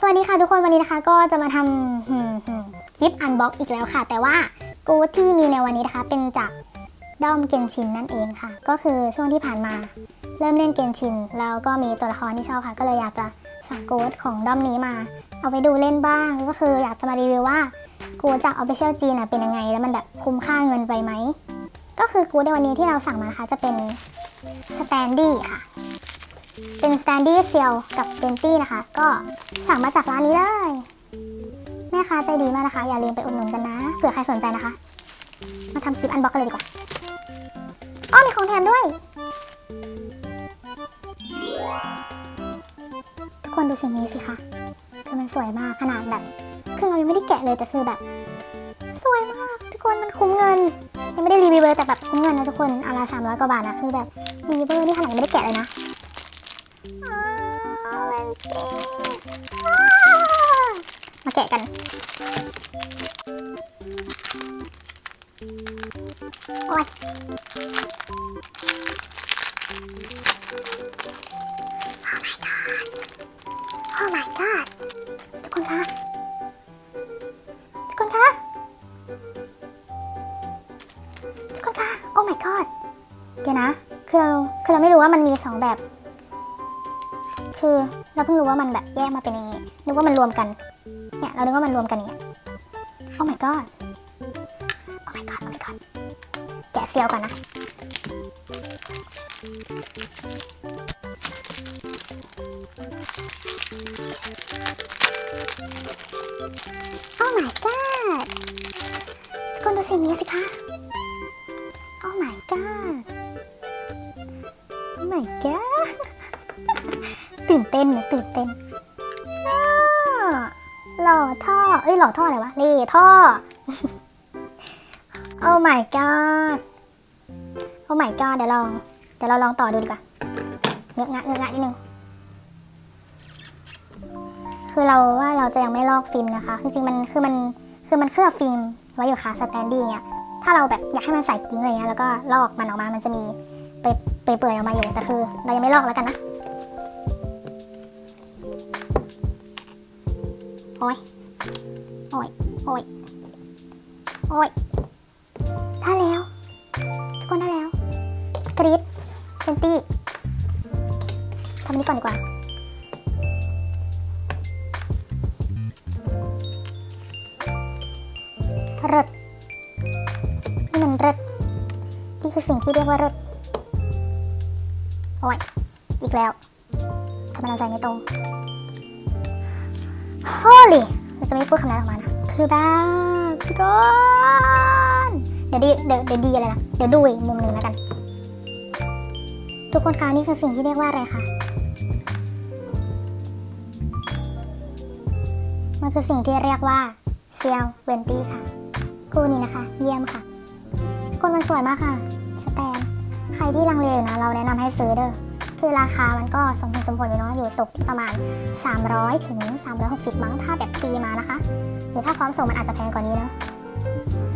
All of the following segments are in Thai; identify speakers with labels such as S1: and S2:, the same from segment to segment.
S1: สวัสดีค่ะทุกคนวันนี้นะคะก็จะมาทำคลิปอันบ็อกอีกแล้วค่ะ แต่ว่ากูที่มีในวันนี้นะคะ เป็นจากด้อมเกนชินนั่นเองค่ะ ก็คือช่วงที่ผ่านมา เริ่มเล่นเกนชิน แล้วก็มีตัวละครที่ชอบค่ะ ก็เลยอยากจะสั่งกูดของด้อมนี้มา เอาไปดูเล่นบ้าง ก็คืออยากจะมารีวิวว่ากูจาก Official จีนอะเป็นยังไง แล้วมันแบบคุ้มค่าเงินไปไหมก็คือกูในวันนี้ที่เราสั่งมานะคะจะเป็นสแตนดี้ค่ะ เป็นสแตนดี้เซียวกับเ e นตี้นะคะ ก็สั่งมาจากร้านนี้เลย แม่ค้าใจดีมากนะคะ อย่าลืมไปอุดหนุนกันนะ เผื่อใครสนใจนะคะ มาทำคลิปอันบ็อกกันเลยดีกว่าอ้อมีของแถมด้วย ทุกคนดูสิ่งนี้สิคะ คือมันสวยมากขนาดแบบคือเรายังไม่ได้แกะเลยแต่คือแบบ สวยมาก ทุกคนมันคุ้มเงิน ยังไม่ได้รีวิวเลยแต่แบบคุ้มเงินนะทุกคนอาราสามร้อยกว่าบาทนะคือแบบรีวิวนี่ขนาดยังไม่ได้แกะเลยนะ มาแกะกัน โอ้ย Oh my god ทุกคนคะทุกคนคะทุกคนคะ Oh my god เดี๋ยวนะ คือเราคือเราไม่รู้ว่ามันมีสองแบบ คือเราเพิ่งรู้ว่ามันแบบแยกมาเป็นอย่างนี้นึกว่ามันรวมกัน เนี่ยเรานึกว่ามันรวมกันย่างเงี้ย Oh my god Oh my god Oh my god แกะเซียวก่อนนะ Oh my god ทุกคนดูสิ่งนี้สิคะ Oh my god Oh my god ตื่นเต้นนะตื่นเต้นหล่อท่อ เอ้ยหล่อท่ออะไรวะนี่ท่อ Oh my god Oh my god เดี๋ยวลอง เดี๋ยวเราลองต่อดูดีกว่าเงืองะเงืองะนิดนึง คือเราว่าเราจะยังไม่ลอกฟิล์มนะคะ จริงๆมันคือมันคือมันเคลือบฟิล์มไว้อยู่ค่ะสแตนดี้เนี่ยถ้าเราแบบอยากให้มันใส่กิ้งอะไรเงี้ยแล้วก็ลอกมันออกมา มันจะมีไปไปเปื่อยออกมาอยู่ แต่คือ เรายังไม่ลอกแล้วกันนะ โอ้ย โอ้ย โอ้ย โอ้ย ได้แล้ว ทุกคนได้แล้ว กรีดเป็นตี้ทำนนี้ก่อนดีกว่า รถนี่มันรถนี่คือสิ่งที่เรียกว่ารถโอ้ย อีกแล้วทำไมเราใส่ไม่ตรง Holy เราจะไม่พูดคำนั้นออกมานะ คือบ้าทุกคนเดี๋ยวดีเดี๋ยวเดี๋ยวดีอะไรนะเดี๋ยวดูอีกมุมหนึ่งแล้วกัน ทุกคนคะนี่คือสิ่งที่เรียกว่าอะไรคะมันคือสิ่งที่เรียกว่าเซียวเวนตี้ค่ะคู่นี้นะคะ เยี่ยมค่ะ ทุกคนมันสวยมากค่ะ สแตน ใครที่ลังเลอยู่นะ เราแนะนำให้ซื้อเด้อ คือราคามันก็สมผลสมผลอยู่เนาะอยู่ตกประมาณ 300 ถึง 360 มั้งถ้าแบบพีมานะคะ หรือถ้าพร้อมส่งมันอาจจะแพงกว่านี้เนาะ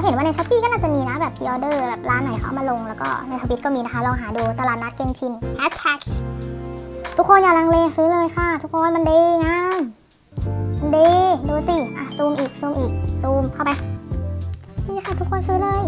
S1: เห็นว่าในช้อปปี้ก็น่าจะมีนะแบบพรีออเดอร์แบบร้านไหนเขามาลง แล้วก็ในทวิตก็มีนะคะ ลองหาดูตลาดนัดเกนชินแอ t แท็กทุกคนอย่าลังเลซื้อเลยค่ะ ทุกคนมันดีงามมันดีดูสิ อะ ซูมอีก ซูมอีก ซูมเข้าไป นี่ค่ะทุกคนซื้อเลย